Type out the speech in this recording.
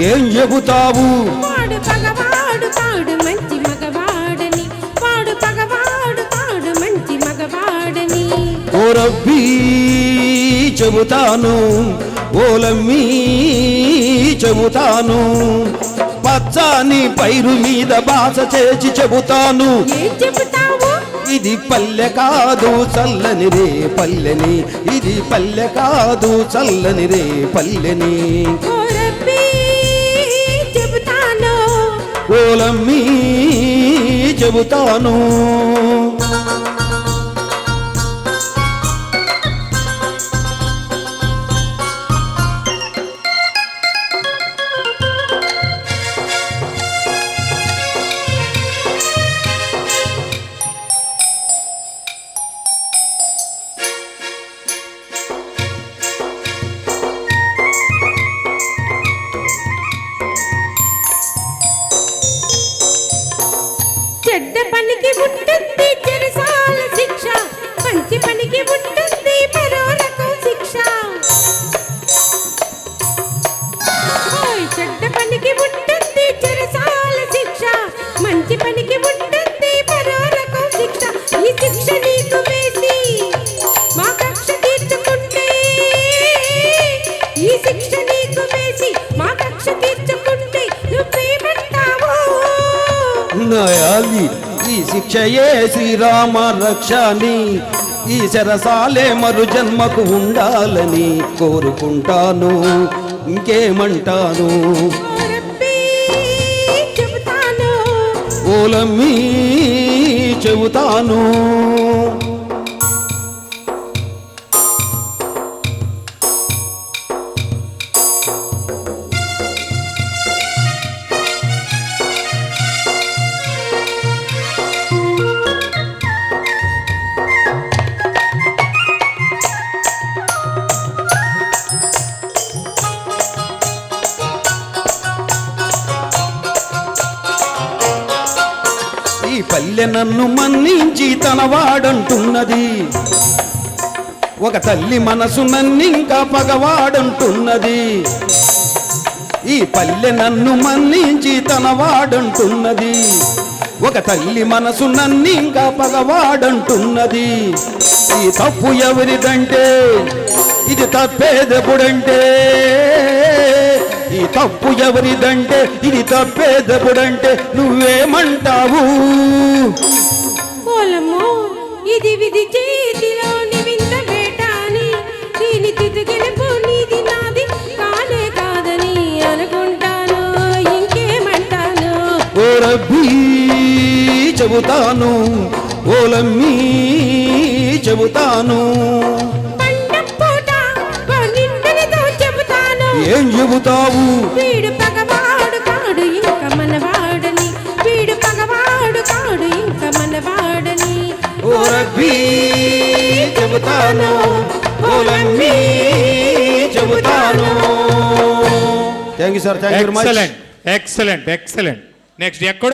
ఏం చెబుతావు? వాడు పగవాడు కాడు మంచి మగవాడని. వాడు పగవాడు కాడు మంచి మగవాడని. ఓ రబ్బీ చెబుతాను. ఓలమ్మీ చెబుతాను. పచ్చాని పైరు మీద బాస చేసి చెబుతాను. ఏం చెబుతావు? ఇది పల్లె కాదు చల్లని రే పల్లెని. ఇది పల్లె కాదు చల్లని రే పల్లెని. ఓలమ్మీ చెబుతాను. చెడ్డ పనికి ఉంటుంది నయాలి ఈ శిక్షయే శ్రీరామ రక్షని. ఈ శరసాలే మరు జన్మకు ఉండాలని కోరుకుంటాను. ఇంకేమంటాను? ఓలమ్మీ చెబుతాను. పల్లె నన్ను మన్నించి తనవాడంటున్నది. ఒక తల్లి మనసు నన్నింకా పగవాడంటున్నది. ఈ పల్లె నన్ను మన్నించి తనవాడంటున్నది. ఒక తల్లి మనసు నన్నింకా పగవాడంటున్నది. ఈ తప్పు ఎవరిదంటే ఇది తప్పేదెప్పుడంటే ఈ తప్పు ఎవరిదంటే ఇది తప్పేదెప్పుడంటే నువ్వేమంటావు? ఇది విధి చేతిలోని వింత వేట అని దీని తిరిగినపు నీది నాది కానే కాదని అనుకుంటాను ఇంకేమంటాను? ఓ రబ్బీ చెబుతాను ఓలమ్మీ చెబుతాను. ఏం చెబుతావు? వీడు పగవాడు కాడు ఇంక మనవాడని. వీడు పగవాడు కాడు ఇంక మనవాడని. ఓ రబ్బీ చెబుతాను చెబుతాను. Thank you sir thank you excellent excellent excellent next ఎక్కడ